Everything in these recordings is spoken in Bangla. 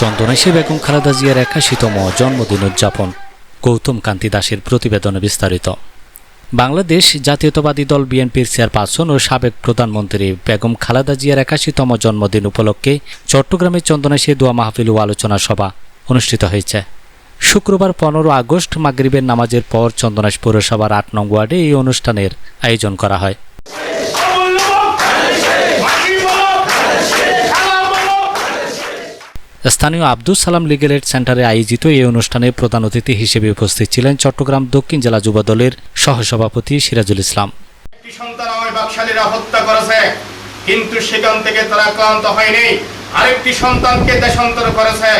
চন্দনেশে বেগম খালেদা জিয়ার একাশিতম জন্মদিন উদযাপন, গৌতম কান্তি দাসের প্রতিবেদনে বিস্তারিত। বাংলাদেশ জাতীয়তাবাদী দল বিএনপির চেয়ারপারসন ও সাবেক প্রধানমন্ত্রী বেগম খালেদা জিয়ার একাশিতম জন্মদিন উপলক্ষে চট্টগ্রামের চন্দনেশে দোয়া মাহফিল ও আলোচনা সভা অনুষ্ঠিত হয়েছে। শুক্রবার পনেরো আগস্ট মাগরিবের নামাজের পর চন্দনাশ পৌরসভার আট নং ওয়ার্ডে এই অনুষ্ঠানের আয়োজন করা হয়। স্থানীয় আব্দুল সালাম লিগেল এইড সেন্টারে আয়োজিত এই অনুষ্ঠানে প্রধান অতিথি হিসেবে উপস্থিত ছিলেন চট্টগ্রাম দক্ষিণ জেলা যুব দলের সহসভাপতি সিরাজুল ইসলাম। বাকশালীরা হত্যা করেছে, কিন্তু সেখান থেকে তারা ক্লান্ত হয়নি। আরেকটি সন্তানকে দেশান্তর করেছে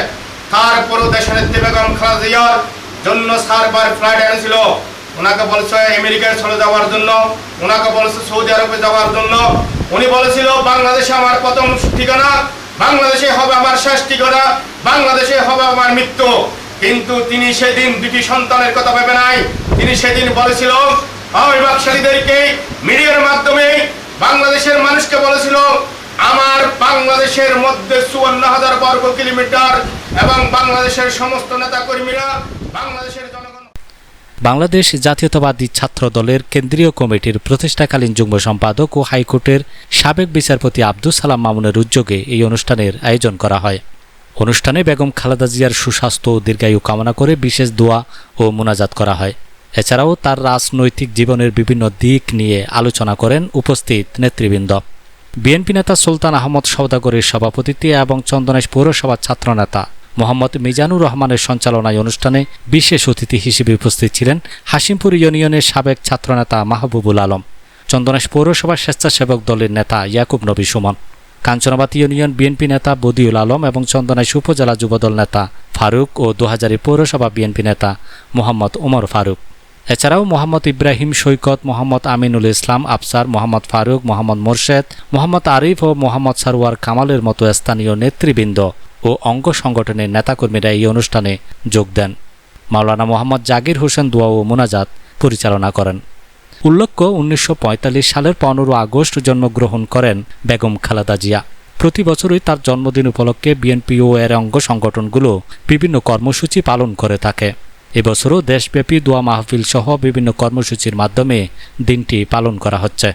তারপরও দেশের নেত্রী বেগম খালেদা জিয়ার জন্য সারবার ফ্লাইট এনেছিল। ওনাকে বলছে, আমেরিকায় চলে যাওয়ার জন্য। ওনাকে বলছে, সৌদি আরবে যাওয়ার জন্য। উনি বলেছিল, বাংলাদেশে আমার প্রথম ঠিকানা বাংলাদেশে হবে আমার শেষ ঠিকানা বাংলাদেশে হবে আমার মৃত্যু। কিন্তু তিনি সেদিন দুটি সন্তানের কথা ভেবে নাই। তিনি সেদিন বলেছিল অভিভাবকশালীদেরকে মিডিয়ার মাধ্যমে বাংলাদেশের মানুষকে বলেছিল, আমার বাংলাদেশের মধ্যে চুয়ান্ন হাজার বর্গ কিলোমিটার এবং বাংলাদেশের সমস্ত নেতা কর্মীরা বাংলাদেশের জনগণ বাংলাদেশ জাতীয়তাবাদী ছাত্র দলের কেন্দ্রীয় কমিটির প্রতিষ্ঠাকালীন যুগ্ম সম্পাদক ও হাইকোর্টের সাবেক বিচারপতি আব্দুল সালাম মামুনের উদ্যোগে এই অনুষ্ঠানের আয়োজন করা হয়। অনুষ্ঠানে বেগম খালেদা জিয়ার সুস্বাস্থ্য ও দীর্ঘায়ু কামনা করে বিশেষ দোয়া ও মোনাজাত করা হয়। এছাড়াও তার রাজনৈতিক জীবনের বিভিন্ন দিক নিয়ে আলোচনা করেন উপস্থিত নেতৃবৃন্দ। বিএনপি নেতা সুলতান আহমদ সৌদাগরের সভাপতিত্বে এবং চন্দনেশ পৌরসভার ছাত্রনেতা মোহাম্মদ মিজানুর রহমানের সঞ্চালনায় অনুষ্ঠানে বিশেষ অতিথি হিসেবে উপস্থিত ছিলেন হাসিমপুর ইউনিয়নের সাবেক ছাত্রনেতা মাহবুবুল আলম, চন্দনেশ পৌরসভার স্বেচ্ছাসেবক দলের নেতা ইয়াকুব নবী সুমন কাঞ্চনাবাদ ইউনিয়ন বিএনপি নেতা বদিউল আলম এবং চন্দনাইশ উপজেলা যুবদল নেতা ফারুক ও দোহাজারি পৌরসভা বিএনপি নেতা মোহাম্মদ ওমর ফারুক। এছাড়াও মোহাম্মদ ইব্রাহিম সৈকত, মোহাম্মদ আমিনুল ইসলাম আফসার, মোহাম্মদ ফারুক, মোহাম্মদ মোরশেদ, মোহাম্মদ আরিফ ও মোহাম্মদ সারওয়ার কামালের মতো স্থানীয় নেতৃবৃন্দ ও অঙ্গ সংগঠনের নেতাকর্মীরা এই অনুষ্ঠানে যোগ দেন। মাওলানা মোহাম্মদ জাকির হোসেন দোয়া ও মোনাজাত পরিচালনা করেন। উল্লেখ্য, উনিশশো পঁয়তাল্লিশ সালের পনেরো আগস্ট জন্মগ্রহণ করেন বেগম খালেদা জিয়া। প্রতি বছরই তার জন্মদিন উপলক্ষে বিএনপি ও এর অঙ্গ সংগঠনগুলো বিভিন্ন কর্মসূচি পালন করে থাকে। এবছরও দেশব্যাপী দোয়া মাহফিল সহ বিভিন্ন কর্মসূচির মাধ্যমে দিনটি পালন করা হচ্ছে।